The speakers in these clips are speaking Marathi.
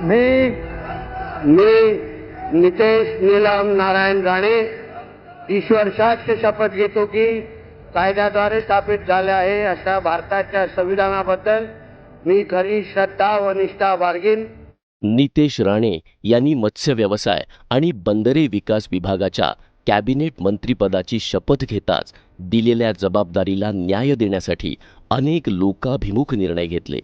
मी मी नितेश नीलम नारायण राणे ईश्वर शास्त्र शपथ घेतो की कायद्याद्वारे स्थापित झाले आहे अशा भारताच्या संविधानाबद्दल मी खरी श्रद्धा व निष्ठा बाळगीन. नितेश राणे यांनी मत्स्य व्यवसाय आणि बंदरे विकास विभागाच्या कॅबिनेट मंत्रिपदाची शपथ घेताच दिलेल्या जबाबदारीला न्याय देण्यासाठी अनेक लोकाभिमुख निर्णय घेतले.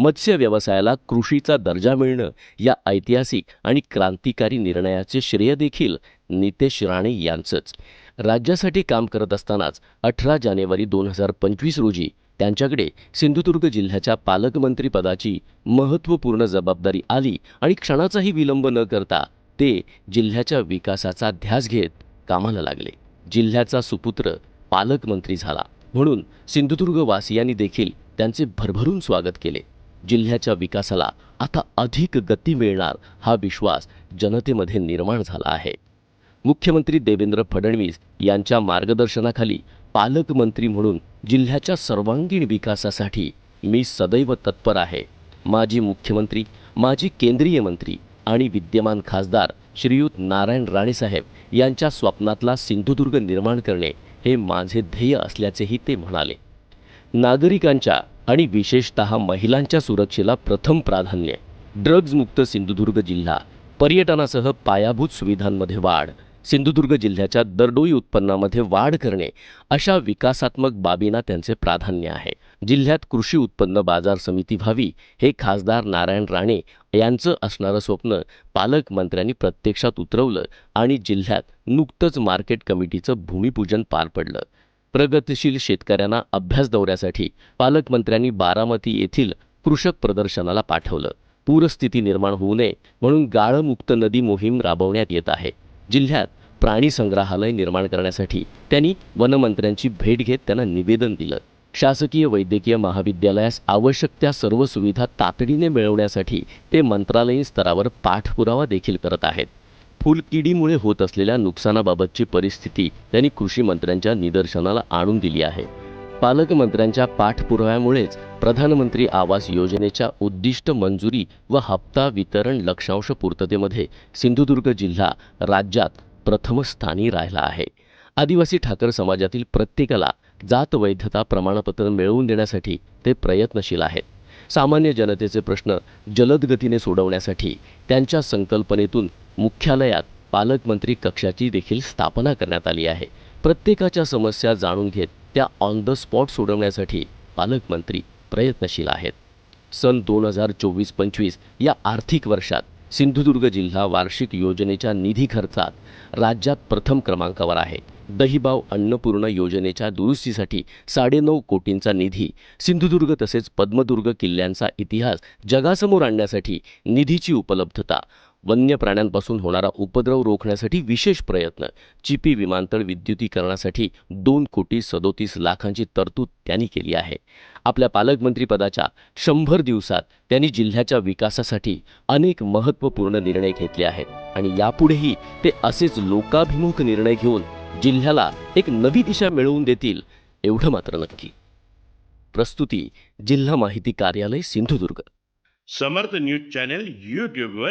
मत्स्य व्यवसायाला कृषीचा दर्जा मिळणं या ऐतिहासिक आणि क्रांतिकारी निर्णयाचे श्रेय देखील नितेश राणे यांचंच. राज्यासाठी काम करत असतानाच अठरा जानेवारी दोन हजार पंचवीस रोजी त्यांच्याकडे सिंधुदुर्ग जिल्ह्याच्या पालकमंत्रीपदाची महत्त्वपूर्ण जबाबदारी आली आणि क्षणाचाही विलंब न करता ते जिल्ह्याच्या विकासाचा ध्यास घेत कामाला लागले. जिल्ह्याचा सुपुत्र पालकमंत्री झाला. म्हणून सिंधुदुर्ग वासियांनी देखील त्यांचे भरभरून स्वागत केले. जिल्ह्याच्या विकासाला आता अधिक गती मिळणार हा विश्वास जनतेमध्ये निर्माण झाला आहे. मुख्यमंत्री देवेंद्र फडणवीस यांच्या मार्गदर्शनाखाली पालकमंत्री म्हणून जिल्ह्याच्या सर्वांगीण विकासासाठी मी सदैव तत्पर आहे. माजी मुख्यमंत्री माजी केंद्रीय मंत्री आणि विद्यमान खासदार श्रीयुत नारायण राणेसाहेब यांच्या स्वप्नातला सिंधुदुर्ग निर्माण करणे हे माझे ध्येय असल्याचेही ते म्हणाले. नागरिकांच्या आणि विशेषत महिलांच्या सुरक्षेला प्रथम प्राधान्य. ड्रग्जमुक्त सिंधुदुर्ग जिल्हा पर्यटनासह पायाभूत सुविधांमध्ये वाढ. सिंधुदुर्ग जिल्ह्याच्या दरडोई उत्पन्नामध्ये वाढ करणे अशा विकासात्मक बाबींना त्यांचे प्राधान्य आहे. जिल्ह्यात कृषी उत्पन्न बाजार समिती व्हावी हे खासदार नारायण राणे यांचं असणारं स्वप्न पालकमंत्र्यांनी प्रत्यक्षात उतरवलं आणि जिल्ह्यात नुकतंच मार्केट कमिटीचं भूमिपूजन पार पडलं. प्रगतशील शेतकऱ्यांना अभ्यास दौऱ्यासाठी पालकमंत्र्यांनी बारामती येथील कृषक प्रदर्शनाला पाठवलं. पूरस्थिती निर्माण होऊ नये म्हणून गाळमुक्त नदी मोहीम राबवण्यात येत आहे. जिल्ह्यात प्राणी संग्रहालय निर्माण करण्यासाठी त्यांनी वनमंत्र्यांची भेट घेत त्यांना निवेदन दिलं. शासकीय वैद्यकीय महाविद्यालयास आवश्यक त्या सर्व सुविधा तातडीने मिळवण्यासाठी ते मंत्रालयीन स्तरावर पाठपुरावा देखील करत आहेत. फुलकिडीमुळे होत असलेल्या नुकसानाबाबतची परिस्थिती त्यांनी कृषी मंत्र्यांच्या निदर्शनाला आणून दिली आहे. पालकमंत्र्यांच्या पाठपुराव्यामुळेच प्रधानमंत्री आवास योजनेच्या उद्दिष्ट मंजुरी व हप्ता वितरण लक्षांश पूर्ततेमध्ये सिंधुदुर्ग जिल्हा राज्यात प्रथमस्थानी राहिला आहे. आदिवासी ठाकर समाजातील प्रत्येकाला जात वैधता प्रमाणपत्र मिळवून देण्यासाठी ते प्रयत्नशील आहेत. सामान्य जनतेचे प्रश्न जलद गतीने सोडवण्यासाठी त्यांच्या संकल्पनेतून मुख्यालयात पालकमंत्री कक्षाची देखील स्थापना करण्यात आली आहे. प्रत्येकाच्या समस्या जाणून घेत त्या ऑन द स्पॉट सोडवण्यासाठी पालकमंत्री प्रयत्नशील आहेत. सन दोन हजार चोवीस पंचवीस या आर्थिक वर्षात सिंधुदुर्ग जिल्हा वार्षिक योजनेच्या निधी खर्चात राज्यात प्रथम क्रमांकावर आहे. दहीबाव अन्नपूर्ण योजनेच्या दुरुस्तीसाठी साडेनऊ कोटींचा निधी सिंधुदुर्ग तसेच पद्मदुर्ग किल्ल्यांचा इतिहास जगासमोर आणण्यासाठी निधीची उपलब्धता वन्य प्राण्यांपासून होणारा उपद्रव रोखण्यासाठी विशेष प्रयत्न. चिपी विमानतळ विद्युतीकरणासाठी दोन कोटी सदोतीस लाखांची तरतूद त्यांनी केली आहे. आपल्या पालकमंत्रीपदाच्या शंभर दिवसात त्यांनी जिल्ह्याच्या विकासासाठी अनेक महत्त्वपूर्ण निर्णय घेतले आहेत आणि यापुढेही ते असेच लोकाभिमुख निर्णय घेऊन जिल्ह्याला एक नवी दिशा मिळवून देतील एवढं मात्र नक्की. प्रस्तुती जिल्हा माहिती कार्यालय सिंधुदुर्ग. समर्थ न्यूज चॅनल यूट्यूबवर